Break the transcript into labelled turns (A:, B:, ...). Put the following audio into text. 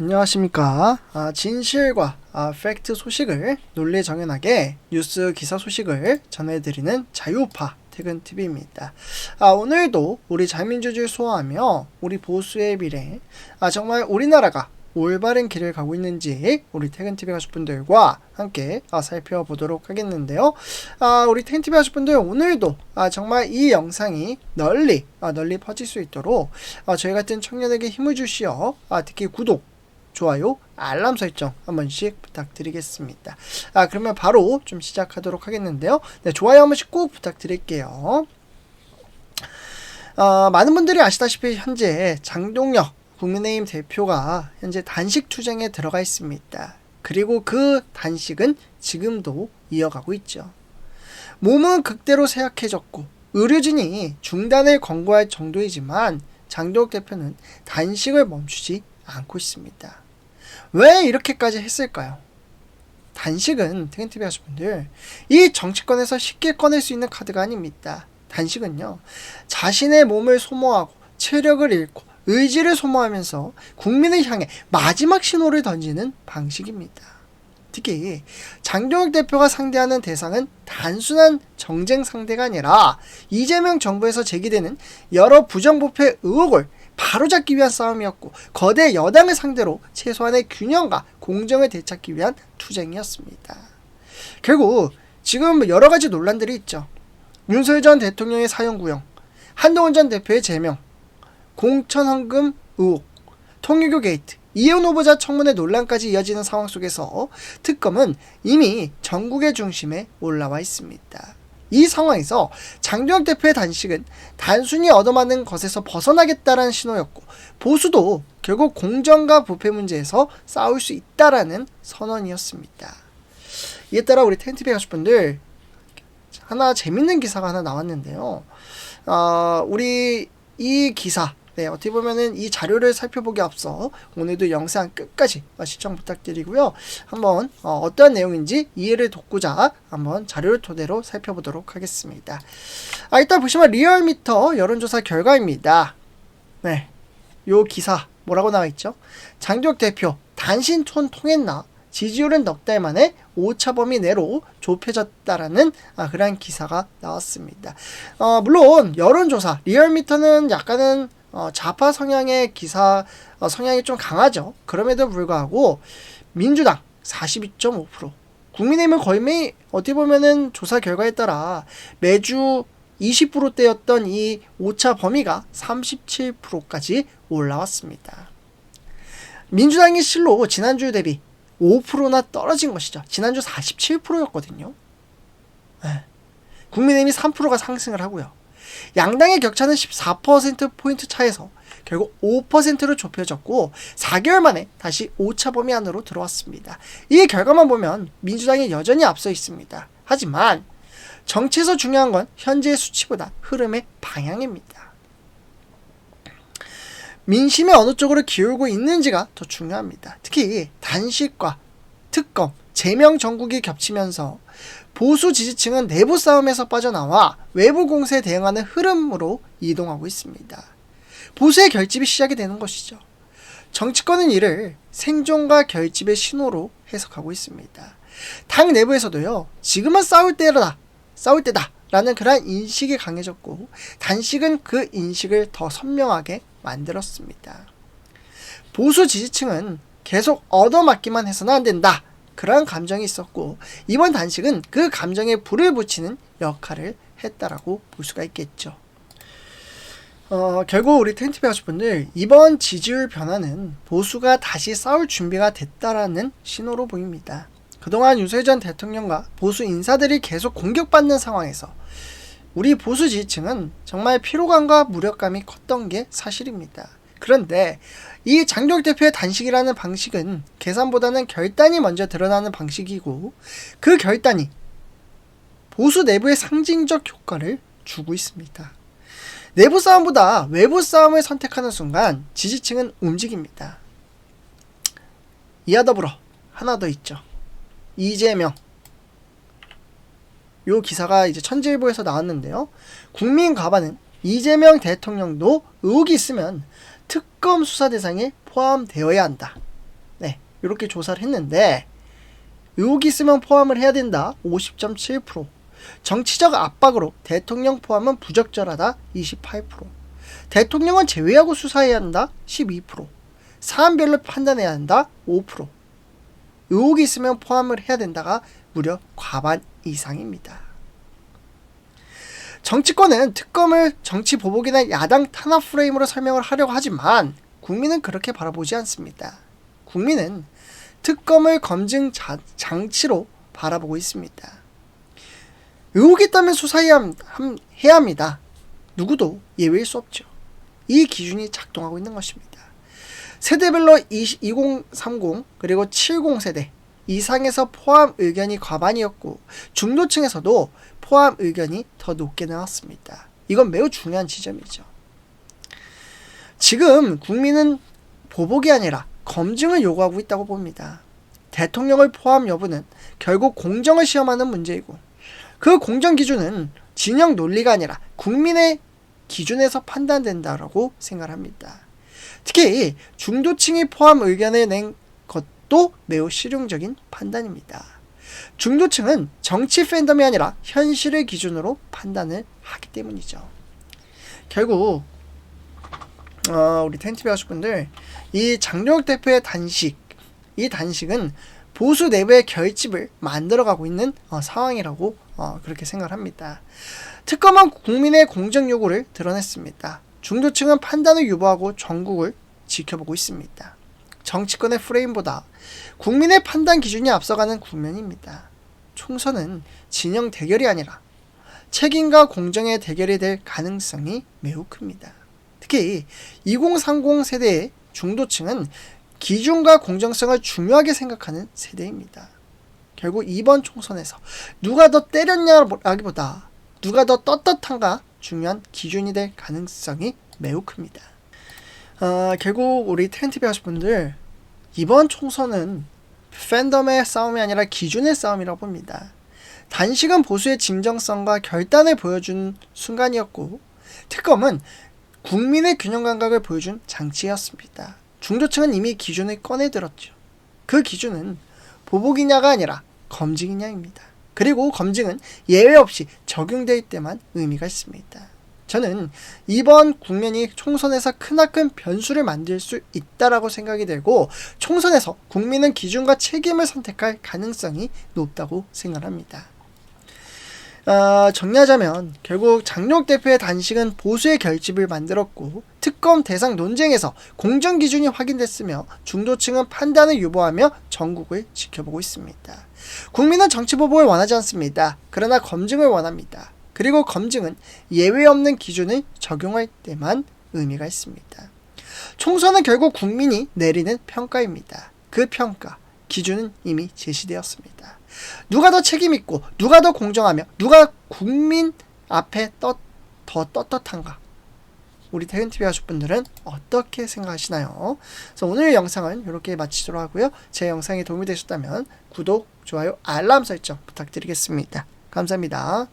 A: 안녕하십니까. 아, 진실과 아, 팩트 소식을 논리 정연하게 뉴스 기사 소식을 전해드리는 자유파 퇴근TV입니다. 아, 오늘도 우리 자민주주의를 소화하며 우리 보수의 미래, 아, 정말 우리나라가 올바른 길을 가고 있는지 우리 퇴근TV 가족분들과 함께 아, 살펴보도록 하겠는데요. 아, 우리 퇴근TV 가족분들 오늘도 아, 정말 이 영상이 널리 아, 널리 퍼질 수 있도록 아, 저희 같은 청년에게 힘을 주시어 아, 특히 구독 좋아요, 알람 설정 한 번씩 부탁드리겠습니다. 아, 그러면 바로 좀 시작하도록 하겠는데요. 네, 좋아요 한 번씩 꼭 부탁드릴게요. 어, 많은 분들이 아시다시피 현재 장동혁 국민의힘 대표가 현재 단식 투쟁에 들어가 있습니다. 그리고 그 단식은 지금도 이어가고 있죠. 몸은 극대로 쇠약해졌고 의료진이 중단을 권고할 정도이지만 장동혁 대표는 단식을 멈추지 않고 있습니다. 왜 이렇게까지 했을까요? 단식은 퇴근TV 하시분들 이 정치권에서 쉽게 꺼낼 수 있는 카드가 아닙니다. 단식은요 자신의 몸을 소모하고 체력을 잃고 의지를 소모하면서 국민을 향해 마지막 신호를 던지는 방식입니다. 특히 장동혁 대표가 상대하는 대상은 단순한 정쟁 상대가 아니라 이재명 정부에서 제기되는 여러 부정부패 의혹을 바로잡기 위한 싸움이었고 거대 여당을 상대로 최소한의 균형과 공정을 되찾기 위한 투쟁이었습니다. 결국 지금 여러 가지 논란들이 있죠. 윤석열 전 대통령의 사형 구형, 한동훈 전 대표의 제명, 공천헌금 의혹, 통일교 게이트, 이혼 후보자 청문회 논란까지 이어지는 상황 속에서 특검은 이미 전국의 중심에 올라와 있습니다. 이 상황에서 장동혁 대표의 단식은 단순히 얻어맞는 것에서 벗어나겠다라는 신호였고 보수도 결국 공정과 부패 문제에서 싸울 수 있다라는 선언이었습니다. 이에 따라 우리 텐티비 가족분들 하나 재밌는 기사가 하나 나왔는데요. 어, 우리 이 기사 네, 어떻게 보면은 이 자료를 살펴보기 앞서 오늘도 영상 끝까지 시청 부탁드리고요. 한번 어, 떠한 내용인지 이해를 돕고자 한번 자료를 토대로 살펴보도록 하겠습니다. 아, 일단 보시면 리얼미터 여론조사 결과입니다. 네, 요 기사 뭐라고 나와 있죠? 장적 대표 단신 톤 통했나? 지지율은 넉 달 만에 오차 범위 내로 좁혀졌다라는 아, 그런 기사가 나왔습니다. 어, 물론 여론조사 리얼미터는 약간은 어, 좌파 성향의 기사 어, 성향이 좀 강하죠. 그럼에도 불구하고 민주당 42.5%, 국민의힘은 거의 매 어떻게 보면은 조사 결과에 따라 매주 20%대였던 이 오차 범위가 37%까지 올라왔습니다. 민주당이 실로 지난주 대비 5%나 떨어진 것이죠. 지난주 47%였거든요. 네. 국민의힘이 3%가 상승을 하고요. 양당의 격차는 14%포인트 차에서 결국 5%로 좁혀졌고 4개월 만에 다시 오차 범위 안으로 들어왔습니다. 이 결과만 보면 민주당이 여전히 앞서 있습니다. 하지만 정치에서 중요한 건 현재의 수치보다 흐름의 방향입니다. 민심이 어느 쪽으로 기울고 있는지가 더 중요합니다. 특히 단식과 특검, 제명 정국이 겹치면서 보수 지지층은 내부 싸움에서 빠져나와 외부 공세에 대응하는 흐름으로 이동하고 있습니다. 보수의 결집이 시작이 되는 것이죠. 정치권은 이를 생존과 결집의 신호로 해석하고 있습니다. 당 내부에서도요, 지금은 싸울 때다, 싸울 때다, 라는 그러한 인식이 강해졌고, 단식은 그 인식을 더 선명하게 만들었습니다. 보수 지지층은 계속 얻어맞기만 해서는 안 된다. 그러한 감정이 있었고 이번 단식은 그 감정에 불을 붙이는 역할을 했다라고 볼 수가 있겠죠. 어, 결국 우리 텐티비 가족분들 이번 지지율 변화는 보수가 다시 싸울 준비가 됐다라는 신호로 보입니다. 그동안 윤석열 전 대통령과 보수 인사들이 계속 공격받는 상황에서 우리 보수 지지층은 정말 피로감과 무력감이 컸던 게 사실입니다. 그런데 이 장경 대표의 단식이라는 방식은 계산보다는 결단이 먼저 드러나는 방식이고 그 결단이 보수 내부의 상징적 효과를 주고 있습니다. 내부 싸움보다 외부 싸움을 선택하는 순간 지지층은 움직입니다. 이하 더불어 하나 더 있죠. 이재명. 요 기사가 이제 천재일보에서 나왔는데요. 국민 가반은 이재명 대통령도 의혹이 있으면 특검 수사 대상에 포함되어야 한다. 이렇게 조사를 했는데 의혹이 있으면 포함을 해야 된다. 50.7% 정치적 압박으로 대통령 포함은 부적절하다. 28% 대통령은 제외하고 수사해야 한다. 12% 사안별로 판단해야 한다. 5% 의혹이 있으면 포함을 해야 된다가 무려 과반 이상입니다. 정치권은 특검을 정치 보복이나 야당 탄압 프레임으로 설명을 하려고 하지만 국민은 그렇게 바라보지 않습니다. 국민은 특검을 검증 자, 장치로 바라보고 있습니다. 의혹이 있다면 수사해야 함, 해야 합니다. 누구도 예외일 수 없죠. 이 기준이 작동하고 있는 것입니다. 세대별로 20, 2030 그리고 70세대 이상에서 포함 의견이 과반이었고 중도층에서도 포함 의견이 더 높게 나왔습니다. 이건 매우 중요한 지점이죠. 지금 국민은 보복이 아니라 검증을 요구하고 있다고 봅니다. 대통령을 포함 여부는 결국 공정을 시험하는 문제이고 그 공정 기준은 진영 논리가 아니라 국민의 기준에서 판단된다라고 생각합니다. 특히 중도층이 포함 의견을 낸 것도 매우 실용적인 판단입니다. 중도층은 정치 팬덤이 아니라 현실을 기준으로 판단을 하기 때문이죠. 결국 어, 우리 텐티비 하수분들 이 장동혁 대표의 단식 이 단식은 보수 내부의 결집을 만들어가고 있는 어, 상황이라고 어, 그렇게 생각합니다. 특검은 국민의 공정 요구를 드러냈습니다. 중도층은 판단을 유보하고 전국을 지켜보고 있습니다. 정치권의 프레임보다 국민의 판단 기준이 앞서가는 국면입니다. 총선은 진영 대결이 아니라 책임과 공정의 대결이 될 가능성이 매우 큽니다. 특히 2030 세대의 중도층은 기준과 공정성을 중요하게 생각하는 세대입니다. 결국 이번 총선에서 누가 더 때렸냐라기보다 누가 더 떳떳한가 중요한 기준이 될 가능성이 매우 큽니다. 어, 결국 우리 텐티비 하시분들 이번 총선은 팬덤의 싸움이 아니라 기준의 싸움이라고 봅니다. 단식은 보수의 진정성과 결단을 보여준 순간이었고 특검은 국민의 균형 감각을 보여준 장치였습니다. 중도층은 이미 기준을 꺼내들었죠. 그 기준은 보복이냐가 아니라 검증이냐입니다. 그리고 검증은 예외 없이 적용될 때만 의미가 있습니다. 저는 이번 국면이 총선에서 크나큰 변수를 만들 수 있다라고 생각이 되고 총선에서 국민은 기준과 책임을 선택할 가능성이 높다고 생각합니다. 어, 정리하자면 결국 장룡 대표의 단식은 보수의 결집을 만들었고 특검 대상 논쟁에서 공정 기준이 확인됐으며 중도층은 판단을 유보하며 전국을 지켜보고 있습니다. 국민은 정치 보복을 원하지 않습니다. 그러나 검증을 원합니다. 그리고 검증은 예외 없는 기준을 적용할 때만 의미가 있습니다. 총선은 결국 국민이 내리는 평가입니다. 그 평가, 기준은 이미 제시되었습니다. 누가 더 책임있고, 누가 더 공정하며, 누가 국민 앞에 더 떳떳한가? 우리 태근TV 가족분들은 어떻게 생각하시나요? 그래서 오늘 영상은 이렇게 마치도록 하고요. 제 영상이 도움이 되셨다면 구독, 좋아요, 알람 설정 부탁드리겠습니다. 감사합니다.